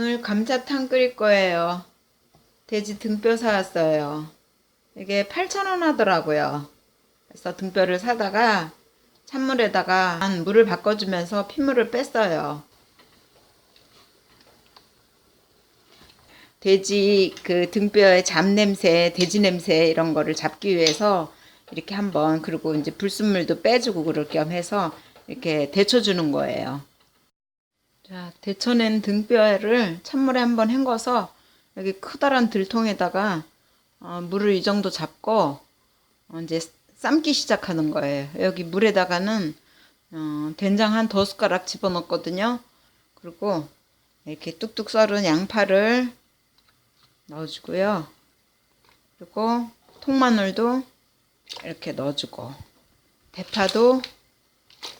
오늘 감자탕 끓일 거예요. 돼지 등뼈 사왔어요. 이게 8,000원 하더라고요. 그래서 등뼈를 사다가 찬물에다가 한 물을 바꿔주면서 핏물을 뺐어요. 돼지 그 등뼈의 잡냄새, 돼지 냄새 이런 거를 잡기 위해서 이렇게 한번 그리고 이제 불순물도 빼주고 그럴 겸 해서 이렇게 데쳐주는 거예요. 자, 데쳐낸 등뼈를 찬물에 한번 헹궈서 여기 커다란 들통에다가 어, 물을 이 정도 잡고 어, 이제 삶기 시작하는 거예요. 여기 물에다가는 어, 된장 한 두 숟가락 집어넣거든요. 그리고 이렇게 뚝뚝 썰은 양파를 넣어주고요. 그리고 통마늘도 이렇게 넣어주고 대파도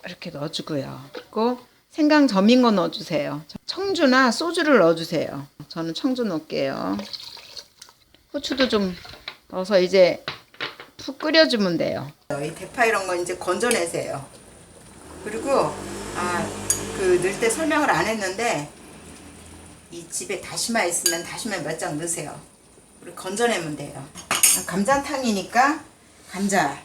이렇게 넣어주고요. 그리고 생강 점인 거 넣어주세요. 청주나 소주를 넣어주세요. 저는 청주 넣을게요. 후추도 좀 넣어서 이제 푹 끓여주면 돼요. 이 대파 이런 거 이제 건져내세요. 그리고 아 그 넣을 때 설명을 안 했는데 이 집에 다시마 있으면 다시마 몇 장 넣으세요. 그리고 건져내면 돼요. 감자탕이니까 감자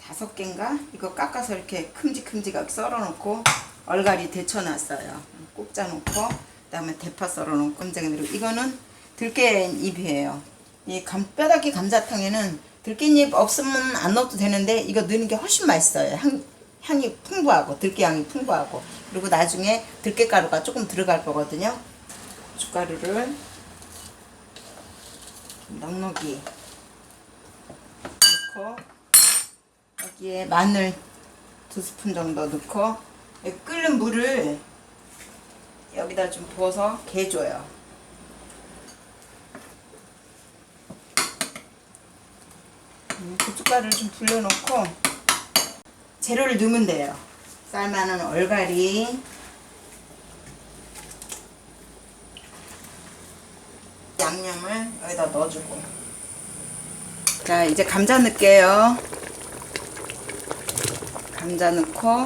다섯 개인가 이거 깎아서 이렇게 큼직큼직하게 썰어놓고 얼갈이 데쳐놨어요. 꼽자 놓고 그다음에 대파 썰어놓고 꼼장에 넣고 이거는 들깨잎이에요. 이 감, 뼈다귀 감자탕에는 들깨잎 없으면 안 넣어도 되는데 이거 넣는 게 훨씬 맛있어요. 향, 향이 풍부하고 들깨 향이 풍부하고 그리고 나중에 들깨 가루가 조금 들어갈 거거든요. 고춧가루를 넉넉히 넣고 여기에 마늘 두 스푼 정도 넣고 이 끓는 물을 여기다 좀 부어서 개줘요. 음, 고춧가루를 좀 불려놓고 재료를 넣으면 돼요. 삶아는 얼갈이 양념을 여기다 넣어주고 자 이제 감자 넣을게요 감자 넣고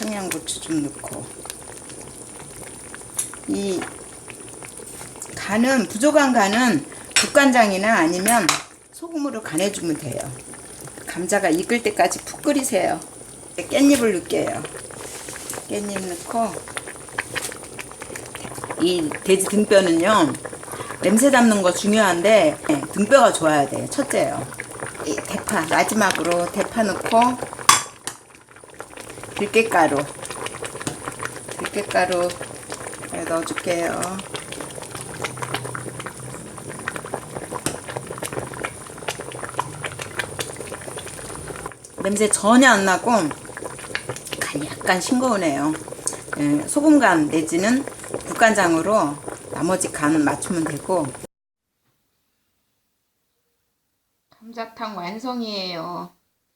청양고추 좀 넣고. 이 간은 부족한 간은 국간장이나 아니면 소금으로 간해주면 돼요. 감자가 익을 때까지 푹 끓이세요. 깻잎을 넣을게요. 깻잎 넣고 이 돼지 등뼈는요 냄새 담는 거 중요한데 네, 등뼈가 좋아야 돼요. 첫째요. 이 대파 마지막으로 대파 넣고 들깨가루. 들깨가루 넣어줄게요. 냄새 전혀 안 나고 간이 약간 싱거우네요. 예, 소금간 내지는 국간장으로 나머지 간은 맞추면 되고. 감자탕 완성이에요